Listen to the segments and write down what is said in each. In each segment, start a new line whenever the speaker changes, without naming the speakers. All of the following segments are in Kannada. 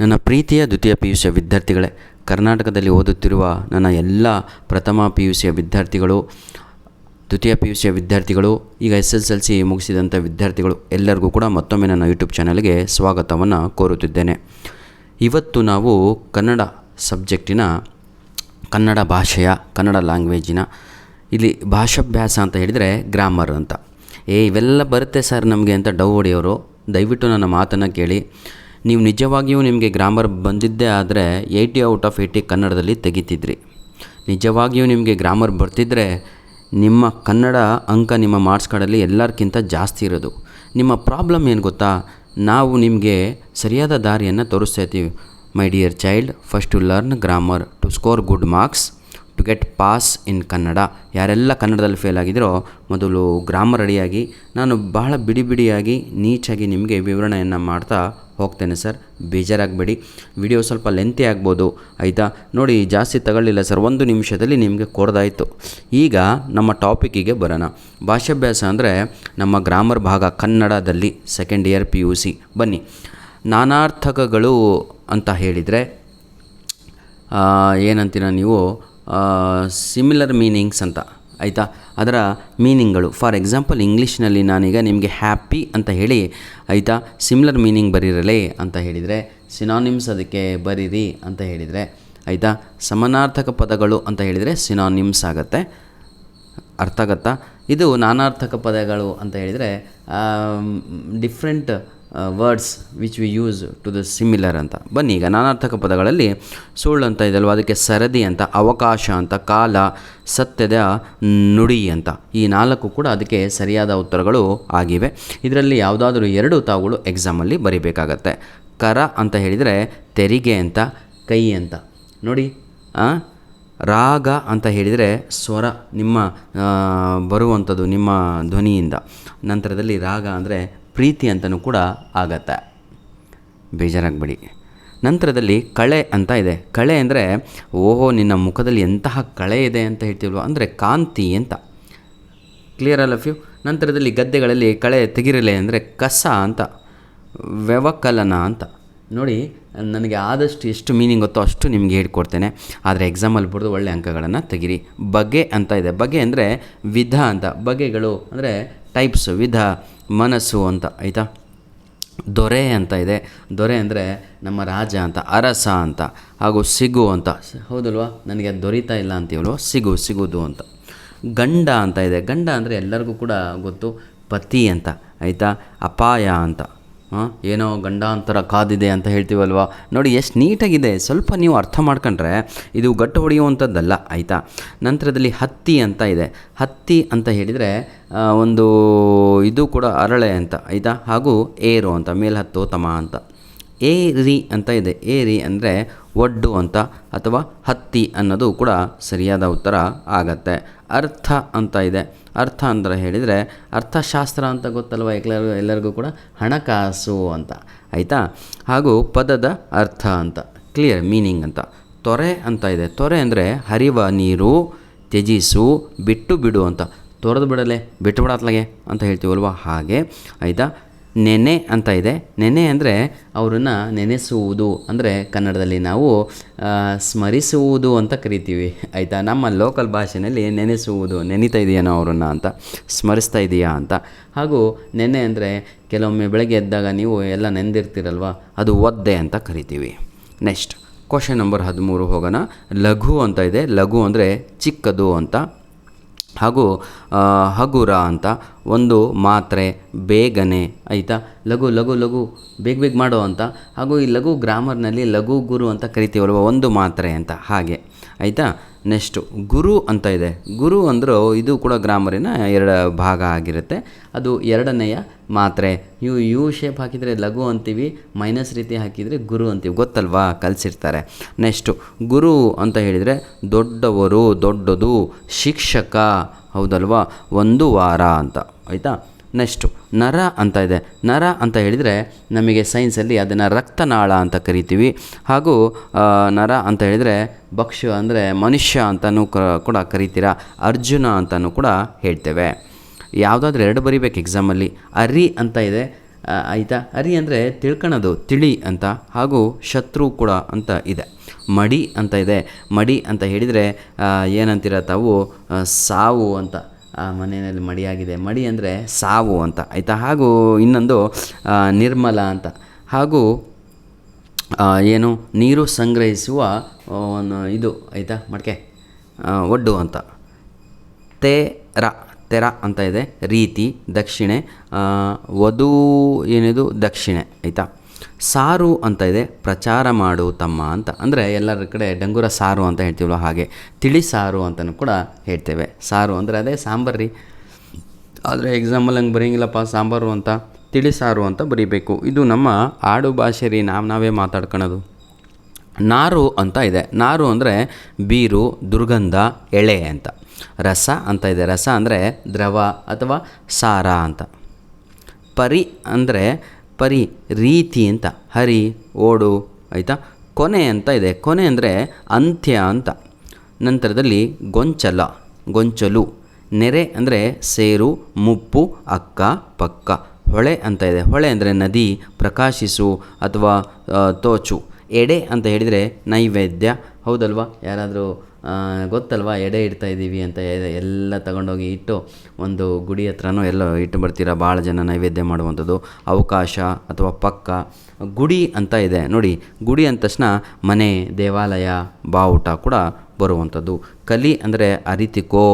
ನನ್ನ ಪ್ರೀತಿಯ ದ್ವಿತೀಯ ಪಿ ಯು ಸಿಯ ವಿದ್ಯಾರ್ಥಿಗಳೇ, ಕರ್ನಾಟಕದಲ್ಲಿ ಓದುತ್ತಿರುವ ನನ್ನ ಎಲ್ಲ ಪ್ರಥಮ ಪಿ ಯು ಸಿಯ ವಿದ್ಯಾರ್ಥಿಗಳು, ದ್ವಿತೀಯ ಪಿ ಯು ಸಿಯ ವಿದ್ಯಾರ್ಥಿಗಳು, ಈಗ ಎಸ್ ಎಸ್ ಎಲ್ ಸಿ ಮುಗಿಸಿದಂಥ ವಿದ್ಯಾರ್ಥಿಗಳು, ಎಲ್ಲರಿಗೂ ಕೂಡ ಮತ್ತೊಮ್ಮೆ ನನ್ನ ಯೂಟ್ಯೂಬ್ ಚಾನಲ್ಗೆ ಸ್ವಾಗತವನ್ನು ಕೋರುತ್ತಿದ್ದೇನೆ. ಇವತ್ತು ನಾವು ಕನ್ನಡ ಸಬ್ಜೆಕ್ಟಿನ ಕನ್ನಡ ಭಾಷೆಯ, ಕನ್ನಡ ಲ್ಯಾಂಗ್ವೇಜಿನ, ಇಲ್ಲಿ ಭಾಷಾಭ್ಯಾಸ ಅಂತ ಹೇಳಿದರೆ ಗ್ರಾಮರ್ ಅಂತ. ಏ, ಇವೆಲ್ಲ ಬರುತ್ತೆ ಸರ್ ನಮಗೆ ಅಂತ ಡೌ ಹೊಡೆಯೋರು, ದಯವಿಟ್ಟು ನನ್ನ ಮಾತನ್ನು ಕೇಳಿ. ನೀವು ನಿಜವಾಗಿಯೂ ನಿಮಗೆ ಗ್ರಾಮರ್ ಬಂದಿದ್ದೇ ಆದರೆ ಏಯ್ಟಿ ಔಟ್ ಆಫ್ ಏಯ್ಟಿ ಕನ್ನಡದಲ್ಲಿ ತೆಗಿತಿದ್ರಿ. ನಿಜವಾಗಿಯೂ ನಿಮಗೆ ಗ್ರಾಮರ್ ಬರ್ತಿದ್ದರೆ ನಿಮ್ಮ ಕನ್ನಡ ಅಂಕ ನಿಮ್ಮ ಮಾರ್ಕ್ಸ್ ಕಾರ್ಡಲ್ಲಿ ಎಲ್ಲರಿಗಿಂತ ಜಾಸ್ತಿ ಇರೋದು. ನಿಮ್ಮ ಪ್ರಾಬ್ಲಮ್ ಏನು ಗೊತ್ತಾ? ನಾವು ನಿಮಗೆ ಸರಿಯಾದ ದಾರಿಯನ್ನು ತೋರಿಸ್ತಾ ಇರ್ತೀವಿ my dear child, first to learn grammar, to score good marks, to get pass in Kannada. ಯಾರೆಲ್ಲ ಕನ್ನಡದಲ್ಲಿ ಫೇಲ್ ಆಗಿದ್ರೋ ಮೊದಲು ಗ್ರಾಮರ್ ರೆಡಿಯಾಗಿ ನಾನು ಬಹಳ ಬಿಡಿ ಬಿಡಿಯಾಗಿ, ನೀಚಾಗಿ ನಿಮಗೆ ವಿವರಣೆಯನ್ನು ಮಾಡ್ತಾ ಹೋಗ್ತೇನೆ ಸರ್, ಬೇಜಾರಾಗಬೇಡಿ. ವಿಡಿಯೋ ಸ್ವಲ್ಪ ಲೆಂತಿ ಆಗ್ಬೋದು, ಆಯಿತಾ? ನೋಡಿ, ಜಾಸ್ತಿ ತಗೊಳ್ಳಿಲ್ಲ ಸರ್, ಒಂದು ನಿಮಿಷದಲ್ಲಿ ನಿಮಗೆ ಕೊಡ್ದಾಯಿತು. ಈಗ ನಮ್ಮ ಟಾಪಿಕ್ಕಿಗೆ ಬರೋಣ. ಭಾಷಾಭ್ಯಾಸ ಅಂದರೆ ನಮ್ಮ ಗ್ರಾಮರ್ ಭಾಗ ಕನ್ನಡದಲ್ಲಿ second year P U C ಬನ್ನಿ. ನಾನಾರ್ಥಕಗಳು ಅಂತ ಹೇಳಿದರೆ ಏನಂತೀರ ನೀವು? ಸಿಮಿಲರ್ ಮೀನಿಂಗ್ಸ್ ಅಂತ. ಆಯಿತಾ? ಅದರ ಮೀನಿಂಗ್ಗಳು ಫಾರ್ ಎಕ್ಸಾಂಪಲ್ ಇಂಗ್ಲೀಷ್ನಲ್ಲಿ ನಾನೀಗ ನಿಮಗೆ ಹ್ಯಾಪಿ ಅಂತ ಹೇಳಿ, ಆಯಿತಾ? ಸಿಮ್ಲರ್ ಮೀನಿಂಗ್ ಬರೀರಲೇ ಅಂತ ಹೇಳಿದರೆ ಸಿನಾನಿಮ್ಸ್ ಅದಕ್ಕೆ ಬರೀರಿ ಅಂತ ಹೇಳಿದರೆ, ಆಯಿತಾ? ಸಮನಾರ್ಥಕ ಪದಗಳು ಅಂತ ಹೇಳಿದರೆ ಸಿನಾನಿಮ್ಸ್ ಆಗುತ್ತೆ. ಅರ್ಥ ಆಗತ್ತಾ? ಇದು ನಾನಾರ್ಥಕ ಪದಗಳು ಅಂತ ಹೇಳಿದರೆ different words which we use to the similar ಅಂತ. ಬನ್ನಿ ಈಗ ನಾನಾರ್ಥಕ ಪದಗಳಲ್ಲಿ ಸುಳ್ಳು ಅಂತ ಇದಲ್ವ? ಅದಕ್ಕೆ ಸರದಿ ಅಂತ, ಅವಕಾಶ ಅಂತ, ಕಾಲ, ಸತ್ಯದ ನುಡಿ ಅಂತ. ಈ ನಾಲ್ಕು ಕೂಡ ಅದಕ್ಕೆ ಸರಿಯಾದ ಉತ್ತರಗಳು ಆಗಿವೆ. ಇದರಲ್ಲಿ ಯಾವುದಾದ್ರೂ ಎರಡು ತಾವುಗಳು ಎಕ್ಸಾಮಲ್ಲಿ ಬರಿಬೇಕಾಗತ್ತೆ. ಕರ ಅಂತ ಹೇಳಿದರೆ ತೆರಿಗೆ ಅಂತ, ಕೈ ಅಂತ. ನೋಡಿ ರಾಗ ಅಂತ ಹೇಳಿದರೆ ಸ್ವರ, ನಿಮ್ಮ ಬರುವಂಥದ್ದು ನಿಮ್ಮ ಧ್ವನಿಯಿಂದ. ನಂತರದಲ್ಲಿ ರಾಗ ಅಂದರೆ ಪ್ರೀತಿ ಅಂತಲೂ ಕೂಡ ಆಗತ್ತೆ. ಬೇಜಾರಾಗಬೇಡಿ. ನಂತರದಲ್ಲಿ ಕಳೆ ಅಂತ ಇದೆ. ಕಳೆ ಅಂದರೆ, ಓಹೋ, ನಿನ್ನ ಮುಖದಲ್ಲಿ ಎಂತಹ ಕಳೆ ಇದೆ ಅಂತ ಹೇಳ್ತೀವಲ್ವ? ಅಂದರೆ ಕಾಂತಿ ಅಂತ. ಕ್ಲಿಯರ್ ಅಲ್ಲ ಫ್ಯೂ ನಂತರದಲ್ಲಿ ಗದ್ದೆಗಳಲ್ಲಿ ಕಳೆ ತೆಗಿರಲೆ ಅಂದರೆ ಕಸ ಅಂತ. ವ್ಯವಕಲನ ಅಂತ. ನೋಡಿ, ನನಗೆ ಆದಷ್ಟು ಎಷ್ಟು ಮೀನಿಂಗ್ ಗೊತ್ತೋ ಅಷ್ಟು ನಿಮಗೆ ಹೇಳ್ಕೊಡ್ತೇನೆ. ಆದರೆ ಎಕ್ಸಾಮಲ್ಲಿ ಬಿಡ್ದು ಒಳ್ಳೆ ಅಂಕಗಳನ್ನು ತೆಗಿರಿ. ಬಗೆ ಅಂತ ಇದೆ. ಬಗೆ ಅಂದರೆ ವಿಧ ಅಂತ. ಬಗೆಗಳು ಅಂದರೆ ಟೈಪ್ಸ್ ವಿಧ, ಮನಸ್ಸು ಅಂತ, ಆಯಿತಾ? ದೊರೆ ಅಂತ ಇದೆ. ದೊರೆ ಅಂದರೆ ನಮ್ಮ ರಾಜ ಅಂತ, ಅರಸ ಅಂತ, ಹಾಗೂ ಸಿಗು ಅಂತ. ಹೌದಲ್ವಾ? ನನಗೆ ದೊರೀತಾ ಇಲ್ಲ ಅಂತೀವಲ್ವ ಸಿಗು, ಸಿಗೋದು ಅಂತ. ಗಂಡ ಅಂತ ಇದೆ. ಗಂಡ ಅಂದರೆ ಎಲ್ಲರಿಗೂ ಕೂಡ ಗೊತ್ತು, ಪತಿ ಅಂತ, ಆಯಿತಾ? ಅಪಾಯ ಅಂತ. ಏನೋ ಗಂಡಾಂತರ ಕಾದಿದೆ ಅಂತ ಹೇಳ್ತೀವಲ್ವ? ನೋಡಿ, ಎಷ್ಟು ನೀಟಾಗಿದೆ. ಸ್ವಲ್ಪ ನೀವು ಅರ್ಥ ಮಾಡ್ಕೊಂಡ್ರೆ ಇದು ಗಟ್ಟು ಹೊಡೆಯುವಂಥದ್ದಲ್ಲ, ಆಯಿತಾ? ನಂತರದಲ್ಲಿ ಹತ್ತಿ ಅಂತ ಇದೆ. ಹತ್ತಿ ಅಂತ ಹೇಳಿದರೆ ಒಂದು ಇದು ಕೂಡ ಅರಳೆ ಅಂತ, ಆಯಿತಾ? ಹಾಗೂ ಏರು ಅಂತ, ಮೇಲ್ಹತ್ತು ತಮ ಅಂತ. ಏರಿ ಅಂತ ಇದೆ. ಏರಿ ಅಂದರೆ ಒಡ್ಡು ಅಂತ ಅಥವಾ ಹತ್ತಿ ಅನ್ನೋದು ಕೂಡ ಸರಿಯಾದ ಉತ್ತರ ಆಗತ್ತೆ. ಅರ್ಥ ಅಂತ ಇದೆ. ಅರ್ಥ ಅಂದರೆ ಹೇಳಿದರೆ ಅರ್ಥಶಾಸ್ತ್ರ ಅಂತ ಗೊತ್ತಲ್ವ ಎಲ್ಲರಿಗೂ ಎಲ್ಲರಿಗೂ ಕೂಡ? ಹಣಕಾಸು ಅಂತ. ಆಯಿತಾ? ಹಾಗೂ ಪದದ ಅರ್ಥ ಅಂತ. ಕ್ಲಿಯರ್ ಮೀನಿಂಗ್ ಅಂತ. ತೊರೆ ಅಂತ ಇದೆ. ತೊರೆ ಅಂದರೆ ಹರಿವ ನೀರು, ತ್ಯಜಿಸು, ಬಿಟ್ಟು ಬಿಡು ಅಂತ. ತೊರೆದು ಬಿಡಲೆ, ಬಿಟ್ಟು ಬಿಡತ್ಲಾಗೆ ಅಂತ ಹೇಳ್ತೀವಲ್ವ? ಹಾಗೆ. ಆಯಿತಾ? ನೆನೆ ಅಂತ ಇದೆ. ನೆನೆ ಅಂದರೆ ಅವರನ್ನು ನೆನೆಸುವುದು. ಅಂದರೆ ಕನ್ನಡದಲ್ಲಿ ನಾವು ಸ್ಮರಿಸುವುದು ಅಂತ ಕರಿತೀವಿ. ಆಯಿತಾ? ನಮ್ಮ ಲೋಕಲ್ ಭಾಷೆಯಲ್ಲಿ ನೆನೆಸುವುದು, ನೆನೀತಾ ಇದೆಯೇನೋ ಅವರನ್ನು ಅಂತ, ಸ್ಮರಿಸ್ತಾ ಇದೆಯಾ ಅಂತ. ಹಾಗೂ ನೆನೆ ಅಂದರೆ ಕೆಲವೊಮ್ಮೆ ಬೆಳಗ್ಗೆ ಎದ್ದಾಗ ನೀವು ಎಲ್ಲ ನೆನೆದಿರ್ತೀರಲ್ವ ಅದು ಒದ್ದೆ ಅಂತ ಕರಿತೀವಿ. ನೆಕ್ಸ್ಟ್ ಕ್ವಶನ್ ನಂಬರ್ ಹದಿಮೂರು ಹೋಗೋಣ. ಲಘು ಅಂತ ಇದೆ. ಲಘು ಅಂದರೆ ಚಿಕ್ಕದು ಅಂತ. ಹಾಗೂ ಹಗುರ ಅಂತ ಒಂದು ಮಾತ್ರೆ, ಬೇಗನೆ, ಆಯಿತಾ? ಲಘು ಲಘು ಲಘು, ಬೇಗ ಬೇಗ ಮಾಡೋ ಅಂತ. ಹಾಗೂ ಈ ಲಘು ಗ್ರಾಮರ್ನಲ್ಲಿ ಲಘು ಗುರು ಅಂತ ಕರಿತೀವಲ್ವ? ಒಂದು ಮಾತ್ರೆ ಅಂತ, ಹಾಗೆ. ಆಯಿತಾ? ನೆಕ್ಸ್ಟು ಗುರು ಅಂತ ಇದೆ. ಗುರು ಅಂದರೂ ಇದು ಕೂಡ ಗ್ರಾಮರಿನ ಎರಡು ಭಾಗ ಆಗಿರುತ್ತೆ. ಅದು ಎರಡನೆಯ ಮಾತ್ರೆ. ಯು ಯು ಶೇಪ್ ಹಾಕಿದರೆ ಲಘು ಅಂತೀವಿ ಮೈನಸ್ ರೀತಿ ಹಾಕಿದರೆ ಗುರು ಅಂತೀವಿ. ಗೊತ್ತಲ್ವಾ? ಕಲಿಸಿರ್ತಾರೆ. ನೆಕ್ಸ್ಟು ಗುರು ಅಂತ ಹೇಳಿದರೆ ದೊಡ್ಡವರು, ದೊಡ್ಡದು, ಶಿಕ್ಷಕ. ಹೌದಲ್ವಾ? ಒಂದು ವಾರ ಅಂತ. ಆಯಿತಾ? ನೆಕ್ಸ್ಟು ನರ ಅಂತ ಇದೆ. ನರ ಅಂತ ಹೇಳಿದರೆ ನಮಗೆ ಸೈನ್ಸಲ್ಲಿ ಅದನ್ನು ರಕ್ತನಾಳ ಅಂತ ಕರಿತೀವಿ. ಹಾಗೂ ನರ ಅಂತ ಹೇಳಿದರೆ ಭಕ್ಷ್ಯ ಅಂದರೆ ಮನುಷ್ಯ ಅಂತಲೂ ಕೂಡ ಕರಿತೀರಾ. ಅರ್ಜುನ ಅಂತಲೂ ಕೂಡ ಹೇಳ್ತೇವೆ. ಯಾವುದಾದ್ರೂ ಎರಡು ಬರಿಬೇಕು ಎಕ್ಸಾಮಲ್ಲಿ ಅರಿ ಅಂತ ಇದೆ. ಆಯಿತಾ? ಅರಿ ಅಂದರೆ ತಿಳ್ಕೊಳೋದು ತಿಳಿ ಅಂತ. ಹಾಗೂ ಶತ್ರು ಕೂಡ ಅಂತ ಇದೆ. ಮಡಿ ಅಂತ ಇದೆ. ಮಡಿ ಅಂತ ಹೇಳಿದರೆ ಏನಂತೀರ ತಾವು? ಸಾವು ಅಂತ. ಆ, ಮನೆಯಲ್ಲಿ ಮಡಿಯಾಗಿದೆ. ಮಡಿ ಅಂದರೆ ಸಾವು ಅಂತ. ಆಯಿತಾ? ಹಾಗೂ ಇನ್ನೊಂದು ನಿರ್ಮಲ ಅಂತ. ಹಾಗೂ ಏನು, ನೀರು ಸಂಗ್ರಹಿಸುವ ಒಂದು ಇದು, ಆಯಿತಾ? ಮಡಕೆ ಒಡ್ಡು ಅಂತ. ತೆರ ತೆರ ಅಂತ ಇದೆ. ರೀತಿ, ದಕ್ಷಿಣೆ ವಧು ಏನಿದು? ದಕ್ಷಿಣೆ, ಆಯಿತಾ? ಸಾರು ಅಂತ ಇದೆ, ಪ್ರಚಾರ ಮಾಡು ತಮ್ಮ ಅಂತ. ಅಂದರೆ ಎಲ್ಲರ ಕಡೆ ಡಂಗೂರ ಸಾರು ಅಂತ ಹೇಳ್ತೀವಲ್ಲ ಹಾಗೆ, ತಿಳಿ ಸಾರು ಅಂತಲೂ ಕೂಡ ಹೇಳ್ತೇವೆ. ಸಾರು ಅಂದರೆ ಅದೇ ಸಾಂಬಾರು ರೀ. ಆದರೆ ಎಕ್ಸಾಂಪಲ್ ಹಂಗೆ ಬರೀಂಗಿಲ್ಲಪ್ಪ, ಸಾಂಬಾರು ಅಂತ, ತಿಳಿ ಸಾರು ಅಂತ ಬರೀಬೇಕು. ಇದು ನಮ್ಮ ಆಡು ಭಾಷೆ ರೀ, ನಾವು ನಾವೇ ಮಾತಾಡ್ಕೊಳೋದು ನಾರು ಅಂತ ಇದೆ. ನಾರು ಅಂದರೆ ಬೀರು, ದುರ್ಗಂಧ, ಎಳೆ ಅಂತ. ರಸ ಅಂತ ಇದೆ. ರಸ ಅಂದರೆ ದ್ರವ ಅಥವಾ ಸಾರ ಅಂತ. ಪರಿ ಅಂದರೆ ಪರಿ ರೀತಿ ಅಂತ. ಹರಿ, ಓಡು, ಆಯಿತಾ? ಕೊನೆ ಅಂತ ಇದೆ. ಕೊನೆ ಅಂದರೆ ಅಂತ್ಯ ಅಂತ. ನಂತರದಲ್ಲಿ ಗೊಂಚಲ, ಗೊಂಚಲು. ನೆರೆ ಅಂದರೆ ಸೇರು, ಮುಪ್ಪು, ಅಕ್ಕ, ಪಕ್ಕ. ಹೊಳೆ ಅಂತ ಇದೆ. ಹೊಳೆ ಅಂದರೆ ನದಿ, ಪ್ರಕಾಶಿಸು ಅಥವಾ ತೋಚು. ಎಡೆ ಅಂತ ಹೇಳಿದರೆ ನೈವೇದ್ಯ. ಹೌದಲ್ವಾ? ಯಾರಾದರೂ ಗೊತ್ತಲ್ವಾ, ಎಡೆ ಇಡ್ತಾ ಇದ್ದೀವಿ ಅಂತ ಎಲ್ಲ ತಗೊಂಡೋಗಿ ಇಟ್ಟು ಒಂದು ಗುಡಿ ಹತ್ರನೂ ಎಲ್ಲ ಇಟ್ಟು ಬರ್ತೀರ, ಭಾಳ ಜನ ನೈವೇದ್ಯ ಮಾಡುವಂಥದ್ದು, ಅವಕಾಶ ಅಥವಾ ಪಕ್ಕ. ಗುಡಿ ಅಂತ ಇದೆ, ನೋಡಿ, ಗುಡಿ ಅಂದ ತಕ್ಷಣ ಮನೆ, ದೇವಾಲಯ, ಬಾವುಟ ಕೂಡ ಬರುವಂಥದ್ದು. ಕಲಿ ಅಂದರೆ ಅರಿತಿಕೋ,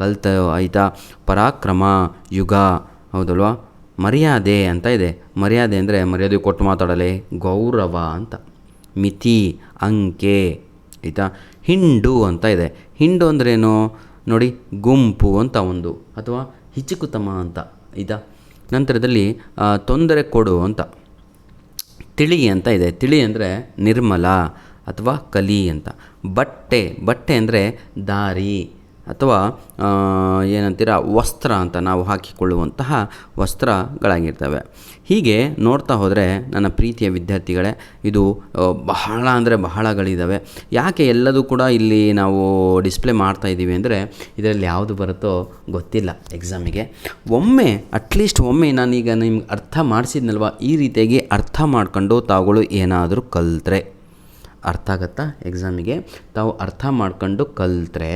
ಕಲ್ತ ಆಯಿತಾ, ಪರಾಕ್ರಮ, ಯುಗ, ಹೌದಲ್ವಾ? ಮರ್ಯಾದೆ ಅಂತ ಇದೆ. ಮರ್ಯಾದೆ ಅಂದರೆ ಮರ್ಯಾದೆ ಕೊಟ್ಟು ಮಾತಾಡಲೆ ಗೌರವ ಅಂತ. ಮಿತಿ, ಅಂಕೆ ಆಯಿತಾ? ಹಿಂಡು ಅಂತ ಇದೆ. ಹಿಂಡು ಅಂದ್ರೇನು? ನೋಡಿ, ಗುಂಪು ಅಂತ ಒಂದು, ಅಥವಾ ಹಿಚುಕುತಮ ಅಂತ, ಆಯಿತಾ? ನಂತರದಲ್ಲಿ ತೊಂದರೆ ಕೊಡು ಅಂತ. ತಿಳಿ ಅಂತ ಇದೆ. ತಿಳಿ ಅಂದರೆ ನಿರ್ಮಲ ಅಥವಾ ಕಲಿ ಅಂತ. ಬಟ್ಟೆ ಬಟ್ಟೆ ಅಂದರೆ ದಾರಿ. ಅಥವಾ ಏನಂತೀರ, ವಸ್ತ್ರ ಅಂತ ನಾವು ಹಾಕಿಕೊಳ್ಳುವಂತಹ ವಸ್ತ್ರಗಳಾಗಿರ್ತವೆ. ಹೀಗೆ ನೋಡ್ತಾ ಹೋದರೆ ನನ್ನ ಪ್ರೀತಿಯ ವಿದ್ಯಾರ್ಥಿಗಳೇ, ಇದು ಬಹಳ ಅಂದರೆ ಬಹಳಗಳಿದ್ದಾವೆ ಯಾಕೆ ಎಲ್ಲದೂ ಕೂಡ ಇಲ್ಲಿ ನಾವು ಡಿಸ್ಪ್ಲೇ ಮಾಡ್ತಾ ಇದ್ದೀವಿ ಅಂದರೆ, ಇದರಲ್ಲಿ ಯಾವುದು ಬರುತ್ತೋ ಗೊತ್ತಿಲ್ಲ ಎಕ್ಸಾಮಿಗೆ. ಒಮ್ಮೆ ಅಟ್ಲೀಸ್ಟ್ ಒಮ್ಮೆ ನಾನೀಗ ನಿಮ್ಗೆ ಅರ್ಥ ಮಾಡಿಸಿದ್ನಲ್ವ? ಈ ರೀತಿಯಾಗಿ ಅರ್ಥ ಮಾಡ್ಕೊಂಡು ತಾವುಗಳು ಏನಾದರೂ ಕಲಿತ್ರೆ. ಅರ್ಥ ಆಗತ್ತಾ ಎಕ್ಸಾಮಿಗೆ? ತಾವು ಅರ್ಥ ಮಾಡ್ಕೊಂಡು ಕಲಿತ್ರೆ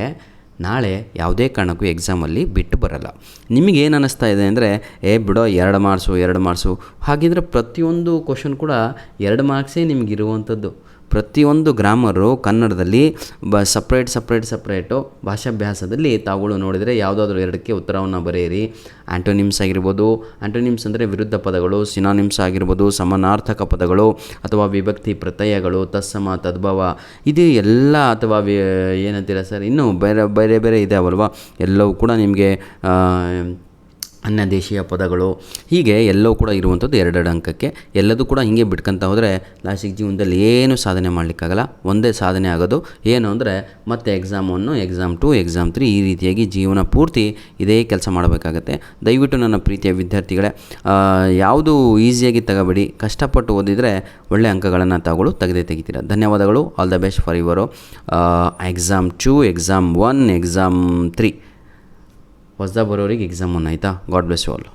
ನಾಳೆ ಯಾವುದೇ ಕಾರಣಕ್ಕೂ ಎಕ್ಸಾಮಲ್ಲಿ ಬಿಟ್ಟು ಬರಲ್ಲ. ನಿಮಗೆ ಏನು ಅನ್ನಿಸ್ತಾ ಇದೆ ಅಂದರೆ, ಏ ಬಿಡೋ, ಎರಡು ಮಾರ್ಕ್ಸು ಎರಡು ಮಾರ್ಕ್ಸು ಹಾಗಿದ್ರೆ ಪ್ರತಿಯೊಂದು ಕ್ವಶನ್ ಕೂಡ ಎರಡು ಮಾರ್ಕ್ಸೇ ನಿಮಗಿರುವಂಥದ್ದು ಪ್ರತಿಯೊಂದು ಗ್ರಾಮರು ಕನ್ನಡದಲ್ಲಿ ಬ ಸಪ್ರೇಟ್ ಸಪ್ರೇಟ್ ಸಪ್ರೇಟು ಭಾಷಾಭ್ಯಾಸದಲ್ಲಿ ತಾವುಗಳು ನೋಡಿದರೆ ಯಾವುದಾದ್ರೂ ಎರಡಕ್ಕೆ ಉತ್ತರವನ್ನು ಬರೆಯಿರಿ. ಆ್ಯಂಟೋನಿಮ್ಸ್ ಆಗಿರ್ಬೋದು ಆ್ಯಂಟೋನಿಮ್ಸ್ ಅಂದರೆ ವಿರುದ್ಧ ಪದಗಳು ಸಿನಾನಿಮ್ಸ್ ಆಗಿರ್ಬೋದು, ಸಮಾನಾರ್ಥಕ ಪದಗಳು ಅಥವಾ ವಿಭಕ್ತಿ ಪ್ರತ್ಯಯಗಳು, ತತ್ಸಮ, ತದ್ಭವ. ಇದು ಎಲ್ಲ ಅಥವಾ ಏನಂತೀರ ಸರ್, ಇನ್ನೂ ಬೇರೆ ಬೇರೆ ಬೇರೆ ಇದಾವಲ್ವ ಎಲ್ಲವೂ ಕೂಡ ನಿಮಗೆ ಅನ್ಯ ದೇಶೀಯ ಪದಗಳು, ಹೀಗೆ ಎಲ್ಲವೂ ಕೂಡ ಇರುವಂಥದ್ದು ಎರಡೆರಡು ಅಂಕಕ್ಕೆ. ಎಲ್ಲದೂ ಕೂಡ ಹೀಗೆ ಬಿಟ್ಕೊಂತ ಹೋದರೆ ಲಾಸ್ಟಿಗೆ ಜೀವನದಲ್ಲಿ ಏನು ಸಾಧನೆ ಮಾಡಲಿಕ್ಕಾಗಲ್ಲ. ಒಂದೇ ಸಾಧನೆ ಆಗೋದು ಏನು ಅಂದರೆ ಮತ್ತೆ exam one exam two exam three ಈ ರೀತಿಯಾಗಿ ಜೀವನ ಪೂರ್ತಿ ಇದೇ ಕೆಲಸ ಮಾಡಬೇಕಾಗತ್ತೆ. ದಯವಿಟ್ಟು ನನ್ನ ಪ್ರೀತಿಯ ವಿದ್ಯಾರ್ಥಿಗಳೇ ಯಾವುದು ಈಸಿಯಾಗಿ ತಗೋಬೇಡಿ. ಕಷ್ಟಪಟ್ಟು ಓದಿದರೆ ಒಳ್ಳೆ ಅಂಕಗಳನ್ನು ತಗೊಳ್ಳು, ತೆಗೆದೇ ತೆಗಿತೀರ. ಧನ್ಯವಾದಗಳು. All the best for your exam two exam one exam three ಹೊಸದ ಬರೋರಿಗೆ ಎಕ್ಸಾಮ್ ಆಯಿತಾ? God bless you all